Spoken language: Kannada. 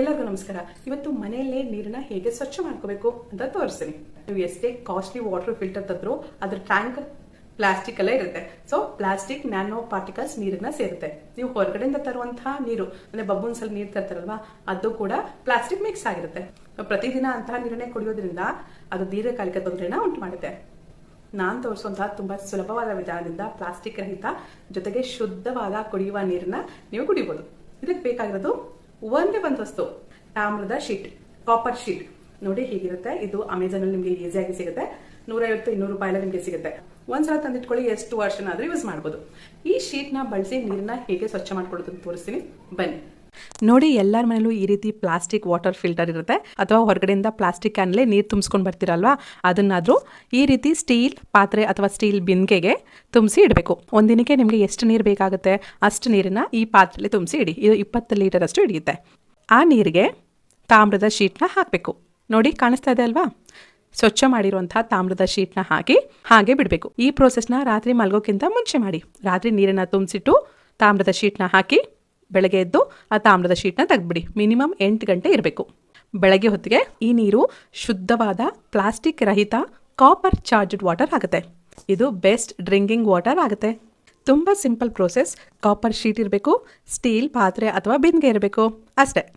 ಎಲ್ಲರಿಗೂ ನಮಸ್ಕಾರ. ಇವತ್ತು ಮನೆಯಲ್ಲೇ ನೀರನ್ನ ಹೇಗೆ ಸ್ವಚ್ಛ ಮಾಡ್ಕೋಬೇಕು ಅಂತ ತೋರಿಸ್ತೀನಿ. ನೀವು ಎಷ್ಟೇ ಕಾಸ್ಟ್ಲಿ ವಾಟರ್ ಫಿಲ್ಟರ್ ತಂದ್ರು ಅದ್ರ ಟ್ಯಾಂಕ್ ಪ್ಲಾಸ್ಟಿಕ್ ಎಲ್ಲ ಇರುತ್ತೆ. ಸೊ ಪ್ಲಾಸ್ಟಿಕ್ ನ್ಯಾನೋ ಪಾರ್ಟಿಕಲ್ಸ್ ನೀರನ್ನ ಸೇರುತ್ತೆ. ನೀವು ಹೊರಗಡೆಯಿಂದ ತರುವಂತಹ ನೀರು, ಅಂದ್ರೆ ಬಬ್ಬೂನ್ಸ್ ಅಲ್ಲಿ ನೀರು ತರ್ತಾರಲ್ವಾ, ಅದು ಕೂಡ ಪ್ಲಾಸ್ಟಿಕ್ ಮಿಕ್ಸ್ ಆಗಿರುತ್ತೆ. ಪ್ರತಿದಿನ ಅಂತಹ ನೀರನ್ನೇ ಕುಡಿಯೋದ್ರಿಂದ ಅದು ದೀರ್ಘಕಾಲಿಕ ತೊಂದರೆನ ಉಂಟು ಮಾಡುತ್ತೆ ನಾನು ತೋರಿಸುವಂತಹ ತುಂಬಾ ಸುಲಭವಾದ ವಿಧಾನದಿಂದ ಪ್ಲಾಸ್ಟಿಕ್ ರಹಿತ ಜೊತೆಗೆ ಶುದ್ಧವಾದ ಕುಡಿಯುವ ನೀರನ್ನ ನೀವು ಕುಡಿಬಹುದು ಇದಕ್ಕೆ ಬೇಕಾಗಿರೋದು ಒಂದೇ ಒಂದು ವಸ್ತು ತಾಮ್ರದ ಶೀಟ್ ಕಾಪರ್ ಶೀಟ್. ನೋಡಿ ಹೀಗಿರುತ್ತೆ. ಇದು ಅಮೆಝಾನ್ ಅಲ್ಲಿ ನಿಮಗೆ ಈಸಿಯಾಗಿ ಸಿಗುತ್ತೆ. ನೂರೈವತ್ತು, ಇನ್ನೂರು ರೂಪಾಯಿ ನಿಮಗೆ ಸಿಗುತ್ತೆ. ಒಂದ್ಸಲ ತಂದಿಟ್ಕೊಳ್ಳಿ, ಎಷ್ಟು ವರ್ಷನಾದ್ರೂ ಯೂಸ್ ಮಾಡಬಹುದು ಈ ಶೀಟ್ನ ಬಳಸಿ ನೀರನ್ನ ಹೇಗೆ ಸ್ವಚ್ಛ ಮಾಡ್ಕೊಳ್ಳೋದು ಅಂತ ತೋರಿಸ್ತೀನಿ. ಬನ್ನಿ. ನೋಡಿ ಎಲ್ಲರ ಮನೇಲೂ ಈ ರೀತಿ ಪ್ಲಾಸ್ಟಿಕ್ ವಾಟರ್ ಫಿಲ್ಟರ್ ಇರುತ್ತೆ. ಅಥವಾ ಹೊರಗಡೆಯಿಂದ ಪ್ಲಾಸ್ಟಿಕ್ ಕ್ಯಾನ್ಲೇ ನೀರು ತುಂಬಿಸ್ಕೊಂಡು ಬರ್ತೀರಲ್ವಾ? ಅದನ್ನಾದರೂ ಈ ರೀತಿ ಸ್ಟೀಲ್ ಪಾತ್ರೆ ಅಥವಾ ಸ್ಟೀಲ್ ಬಿಂದಿಗೆಗೆ ತುಂಬಿಸಿ ಇಡಬೇಕು. ಒಂದಿನಕ್ಕೆ ನಿಮಗೆ ಎಷ್ಟು ನೀರು ಬೇಕಾಗುತ್ತೆ? ಅಷ್ಟು ನೀರನ್ನ ಈ ಪಾತ್ರೆಯಲ್ಲಿ ತುಂಬಿಸಿ ಇಡಿ. ಇದು ಇಪ್ಪತ್ತು ಲೀಟರ್ ಅಷ್ಟು ಹಿಡಿಯುತ್ತೆ. ಆ ನೀರಿಗೆ ತಾಮ್ರದ ಶೀಟ್ನ ಹಾಕಬೇಕು. ನೋಡಿ, ಕಾಣಿಸ್ತಾ ಇದೆ ಅಲ್ವಾ? ಸ್ವಚ್ಛ ಮಾಡಿರುವಂತಹ ತಾಮ್ರದ ಶೀಟ್ನ ಹಾಕಿ ಹಾಗೆ ಬಿಡಬೇಕು. ಈ ಪ್ರೋಸೆಸ್ನ ರಾತ್ರಿ ಮಲಗೋಕ್ಕಿಂತ ಮುಂಚೆ ಮಾಡಿ. ರಾತ್ರಿ ನೀರನ್ನು ತುಂಬಿಸಿಟ್ಟು ತಾಮ್ರದ ಶೀಟ್ನ ಹಾಕಿ ಬೆಳಗ್ಗೆ ಎದ್ದು ಆ ತಾಮ್ರದ ಶೀಟ್ನ ತೆಗೆದ್ಬಿಡಿ. ಮಿನಿಮಮ್ ಎಂಟು ಗಂಟೆ ಇರಬೇಕು. ಬೆಳಗ್ಗೆ ಹೊತ್ತಿಗೆ ಈ ನೀರು ಶುದ್ಧವಾದ ಪ್ಲಾಸ್ಟಿಕ್ ರಹಿತ ಕಾಪರ್ ಚಾರ್ಜ್ಡ್ ವಾಟರ್ ಆಗುತ್ತೆ. ಇದು ಬೆಸ್ಟ್ ಡ್ರಿಂಕಿಂಗ್ ವಾಟರ್ ಆಗುತ್ತೆ. ತುಂಬ ಸಿಂಪಲ್ ಪ್ರೋಸೆಸ್ ಕಾಪರ್ ಶೀಟ್ ಇರಬೇಕು ಸ್ಟೀಲ್ ಪಾತ್ರೆ ಅಥವಾ ಬಿಂದಿಗೆ ಇರಬೇಕು. ಅಷ್ಟೇ.